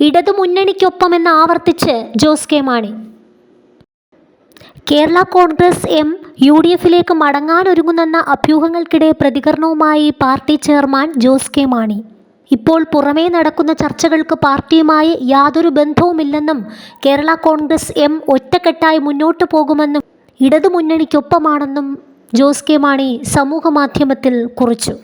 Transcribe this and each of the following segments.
ഇടതുമുന്നണിക്കൊപ്പമെന്ന് ആവർത്തിച്ച് Jose K Mani. Kerala Congress M U D എഫിലേക്ക് മടങ്ങാനൊരുങ്ങുന്നെന്ന അഭ്യൂഹങ്ങൾക്കിടെ പ്രതികരണവുമായി party chairman Jose K Mani. ഇപ്പോൾ പുറമേ നടക്കുന്ന ചർച്ചകൾക്ക് പാർട്ടിയുമായി യാതൊരു ബന്ധവുമില്ലെന്നും കേരള കോൺഗ്രസ് എം ഒറ്റക്കെട്ടായി മുന്നോട്ടു പോകുമെന്നും ഇടതുമുന്നണിക്കൊപ്പമാണെന്നും ജോസ് കെ മാണി സമൂഹമാധ്യമത്തിൽ കുറിച്ചു.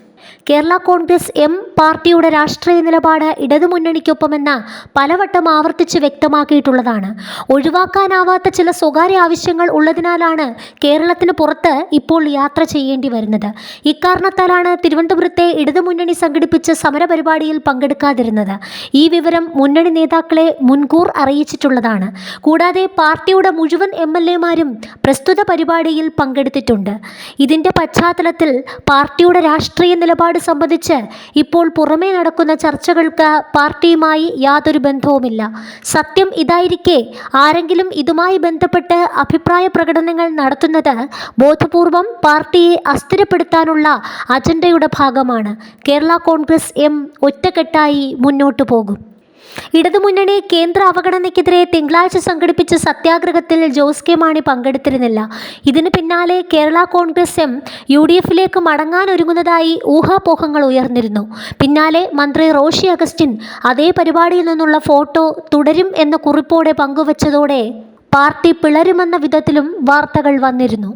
കേരള കോൺഗ്രസ് എം പാർട്ടിയുടെ രാഷ്ട്രീയ നിലപാട് ഇടതുമുന്നണിക്കൊപ്പമെന്ന് പലവട്ടം ആവർത്തിച്ച് വ്യക്തമാക്കിയിട്ടുള്ളതാണ്. ഒഴിവാക്കാനാവാത്ത ചില സ്വകാര്യ ആവശ്യങ്ങൾ ഉള്ളതിനാലാണ് കേരളത്തിന് പുറത്ത് ഇപ്പോൾ യാത്ര ചെയ്യേണ്ടി വരുന്നത്. ഇക്കാരണത്താലാണ് തിരുവനന്തപുരത്തെ ഇടതുമുന്നണി സംഘടിപ്പിച്ച സമരപരിപാടിയിൽ പങ്കെടുക്കാതിരുന്നത്. ഈ വിവരം മുന്നണി നേതാക്കളെ മുൻകൂർ അറിയിച്ചിട്ടുള്ളതാണ്. കൂടാതെ പാർട്ടിയുടെ മുഴുവൻ എം എൽ എമാരും പ്രസ്തുത പരിപാടിയിൽ പങ്കെടുത്തിട്ടുണ്ട്. ഇതിന്റെ പശ്ചാത്തലത്തിൽ പാർട്ടിയുടെ രാഷ്ട്രീയ നിലപാട് സംബന്ധിച്ച് ഇപ്പോൾ പുറമേ നടക്കുന്ന ചർച്ചകൾക്ക് പാർട്ടിയുമായി യാതൊരു ബന്ധവുമില്ല. സത്യം ഇതായിരിക്കെ ആരെങ്കിലും ഇതുമായി ബന്ധപ്പെട്ട് അഭിപ്രായ പ്രകടനങ്ങൾ നടത്തുന്നത് ബോധപൂർവം പാർട്ടിയെ അസ്ഥിരപ്പെടുത്താനുള്ള അജണ്ടയുടെ ഭാഗമാണ്. കേരള കോൺഗ്രസ് എം ഒറ്റക്കെട്ടായി മുന്നോട്ടു പോകും. ഇടതുമുന്നണി കേന്ദ്ര അവഗണനയ്ക്കെതിരെ തിങ്കളാഴ്ച സംഘടിപ്പിച്ച സത്യാഗ്രഹത്തിൽ ജോസ് കെ മാണി പങ്കെടുത്തിരുന്നില്ല. ഇതിന് പിന്നാലെ Kerala Congress M U D എഫിലേക്ക് മടങ്ങാനൊരുങ്ങുന്നതായി ഊഹാപോഹങ്ങൾ ഉയർന്നിരുന്നു. പിന്നാലെ മന്ത്രി റോഷി അഗസ്റ്റിൻ അതേ പരിപാടിയിൽ നിന്നുള്ള ഫോട്ടോ തുടരും എന്ന കുറിപ്പോടെ പങ്കുവച്ചതോടെ പാർട്ടി പിളരുമെന്ന വിധത്തിലും വാർത്തകൾ വന്നിരുന്നു.